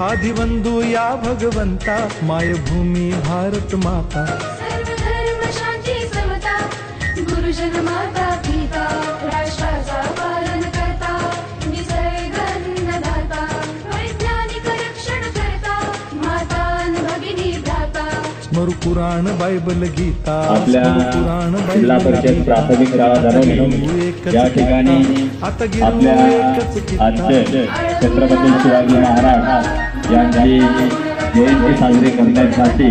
आदिवंदू या भगवंता मायभूमी भारत माता. सर्व शांती समता गुरुजन माता. भ्राता स्मरू पुराण बायबल गीता आपल्या पुराण जिल्हा परिषद. प्राथमिक या ठिकाणी आपल्या. आजचे छत्रपती शिवाजी महाराज यांची जयंती साजरी करण्यासाठी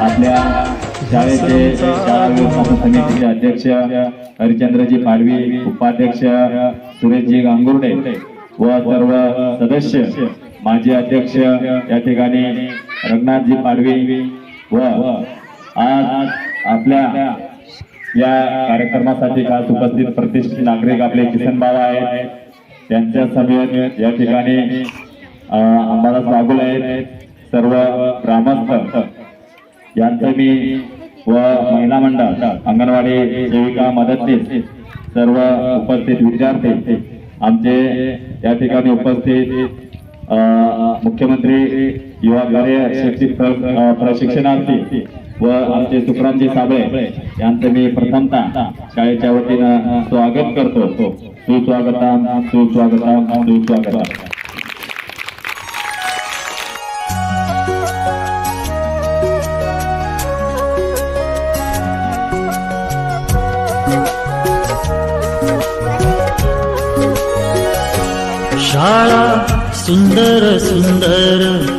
आपल्या शाळेचे शाळा व्यवस्थापन समितीचे अध्यक्ष हरिचंद्रजी पाडवी उपाध्यक्ष सुरेशजी गांगुर्डे व सर्व सदस्य माजी अध्यक्ष या ठिकाणी रघुनाथजी पाडवी व आज आपल्या या कार्यक्रमासाठी खास उपस्थित प्रतिष्ठित नागरिक आपले किसन बाबा आहेत. त्यांच्या समेत या ठिकाणी आम्हाला अंबादास आहेत सर्व ग्रामस्थ यांचं मी व महिला मंडळ अंगणवाडी सेविका मदतनीस सर्व उपस्थित विद्यार्थी आमचे या ठिकाणी उपस्थित मुख्यमंत्री युवा कार्य शैक्षिक प्रशिक्षणार्थी व आमचे सुखरामजी साबळे यांचं मी प्रथमतः शाळेच्या वतीनं स्वागत करतो. सुस्वागतम सुस्वागतम सुस्वागतम. शाळा सुंदर सुंदर.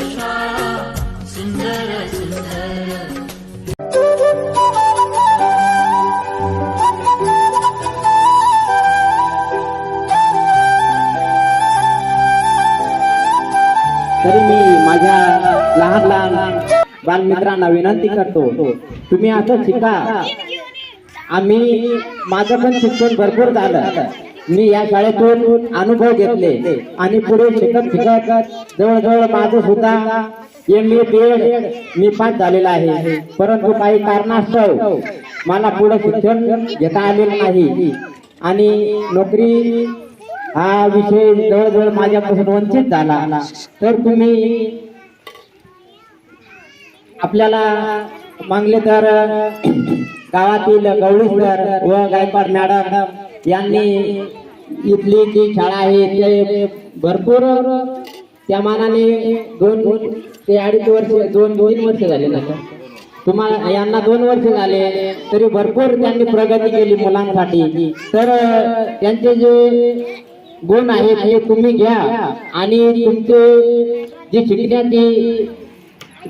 तरी मी माझ्या लहान लहान बालमित्रांना विनंती करतो तुम्ही असं शिका. आम्ही माझं पण शिक्षण भरपूर झालं. मी या शाळेतून अनुभव घेतले आणि पुढे शिकत शिकत जवळजवळ माझं सुद्धा एम ए बीएड मी पास झालेला आहे. परंतु काही कारणास्तव मला पुढे शिक्षण घेता आलेलं नाही. आणि नोकरी हा विषय जवळजवळ माझ्यापासून वंचित झाला. तर तुम्ही आपल्याला मागले तर गावातील गवळी सर व गायकवाड मॅडम यांनी इथली जी शाळा आहे ते भरपूर त्या मानाने दोन ते अडीच वर्ष दोन दोन वर्ष झाले ना. तुम्हाला यांना दोन वर्ष झाले तरी भरपूर त्यांनी प्रगती केली मुलांसाठी. तर त्यांचे जे गुण आहेत ते तुम्ही घ्या. आणि तुमचे जे शिकण्याची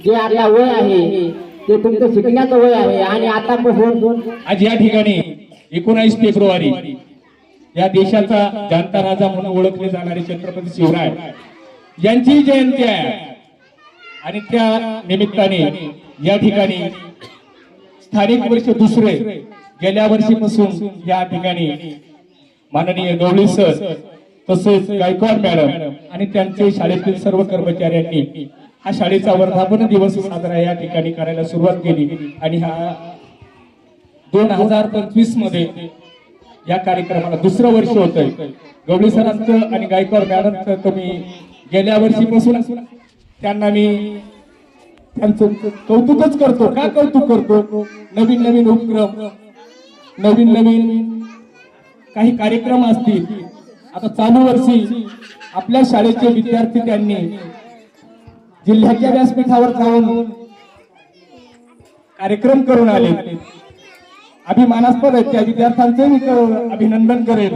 जे आता वय आहे ते तुमचं शिकण्याचं वय आहे. आणि आतापासून आज या ठिकाणी एकोणावीस फेब्रुवारी या देशाचा जनता राजा म्हणून ओळखले जाणारे छत्रपती शिवराय यांची जयंती आहे. आणि त्या निमित्ताने या ठिकाणी स्थानिक वर्ष दुसरे गेल्या वर्षीपासून या ठिकाणी माननीय गवळी सर तसेच गायकवाड मॅडम आणि त्यांचे शाळेतील सर्व कर्मचाऱ्यांनी हा शाळेचा वर्धापन दिवस साजरा या ठिकाणी करायला सुरुवात केली. आणि हा दोन हजार पंचवीसमध्ये या कार्यक्रमाला दुसरं वर्ष होत गवळी सरांचं आणि गायकवाड मॅडमचं तर मी गेल्या वर्षीपासून त्यांना मी त्यांचं कौतुकच करतो. का कौतुक करतो? नवीन नवीन उपक्रम नवीन नवीन काही कार्यक्रम असतील आता चालू वर्षी आपल्या शाळेचे विद्यार्थी त्यांनी जिल्ह्याच्या व्यासपीठावर जाऊन कार्यक्रम करून आले. अभिमानास्पद आहे त्या विद्यार्थ्यांचे मी अभिनंदन करेल